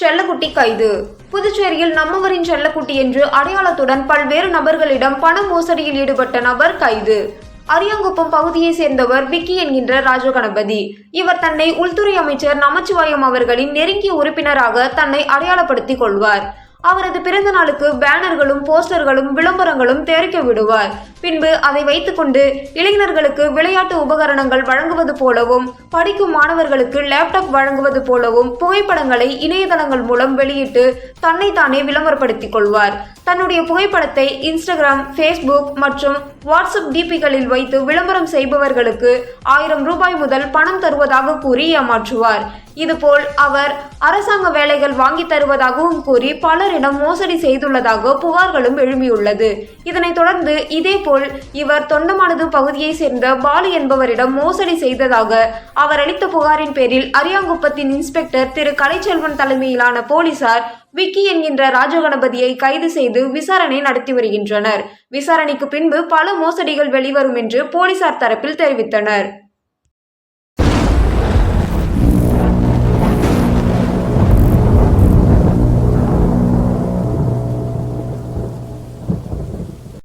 செல்லக்குட்டி கைது. புதுச்சேரியில் நம்மவரின் செல்லக்குட்டி என்று அடையாளத்துடன் பல்வேறு நபர்களிடம் பண மோசடியில் ஈடுபட்ட நபர் கைது. அரியாங்குப்பம் பகுதியை சேர்ந்தவர் விக்கி என்கின்ற ராஜகணபதி. இவர் தன்னை உள்துறை அமைச்சர் நமச்சிவாயம் அவர்களின் நெருங்கிய உறுப்பினராக தன்னை அடையாளப்படுத்திக் கொள்வார். அவரது பிறந்த நாளுக்கு பேனர்களும் போஸ்டர்களும் விளம்பரங்களும் தெரிக்க விடுவார். பின்பு அதை வைத்துக்கொண்டு இளைஞர்களுக்கு விளையாட்டு உபகரணங்கள் வழங்குவது போலவும் படிக்கும் மாணவர்களுக்கு லேப்டாப் வழங்குவது போலவும் புகைப்படங்களை இணையதளங்கள் மூலம் வெளியிட்டு தன்னைத்தானே விளம்பரப்படுத்திக் கொள்வார். தன்னுடைய புகைப்படத்தை இன்ஸ்டாகிராம் ஃபேஸ்புக் மற்றும் வாட்ஸ்அப் டிபிகளில் வைத்து விளம்பரம் செய்பவர்களுக்கு ஆயிரம் ரூபாய் முதல் பணம் தருவதாக கூறி ஏமாற்றுவார். இதுபோல் அவர் அரசாங்க வேலைகள் வாங்கி தருவதாகவும் கூறி பலரிடம் மோசடி செய்துள்ளதாக புகார்களும் எழும்பியுள்ளது இதனைத் தொடர்ந்து இதேபோல் இவர் தொண்டமானது பகுதியை சேர்ந்த பாலு என்பவரிடம் மோசடி செய்ததாக அவர் அளித்த புகாரின் பேரில் அரியாங்குப்பத்தின் இன்ஸ்பெக்டர் திரு. கலைச்செல்வன் தலைமையிலான போலீசார் விக்கி என்கின்ற ராஜகணபதியை கைது செய்து விசாரணை நடத்தி வருகின்றனர். விசாரணைக்கு பின்பு பல மோசடிகள் வெளிவரும் என்று போலீசார் தரப்பில் தெரிவித்தனர்.